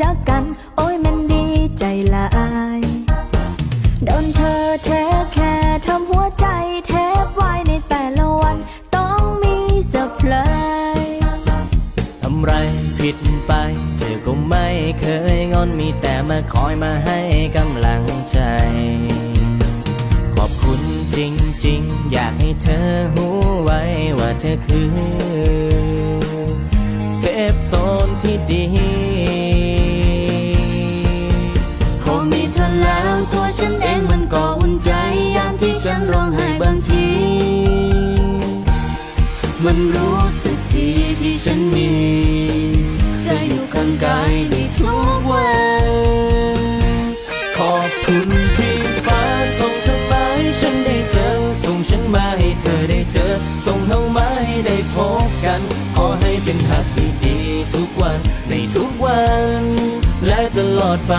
จักกัน โอ้ยมันดีใจลายโดนเธอเทคแค่ทำหัวใจแทบวายในแต่ละวัน ต้องมีเซอร์ไพรส์ทำไรผิดไป เธอก็ไม่เคยงอนมีแต่มาคอยมาให้กำลังใจ ขอบคุณจริงๆ อยากให้เธอหูไว้ว่าเธอคือ เซฟโซนที่ดี เธอแล้วตัวฉันเองมันก็อุ่นใจยามที่ฉันร้องไห้บางที มันรู้สึกดีที่ฉันมีเธออยู่ข้างกายในทุกวันขอบคุณที่ฟ้าส่งเธอมาให้ฉันได้เจอ ส่งฉันมาให้เธอได้เจอ ส่งเข้ามาให้ได้พบกัน ขอให้เป็นฮักดีๆทุกวันในทุกวัน และตลอดไป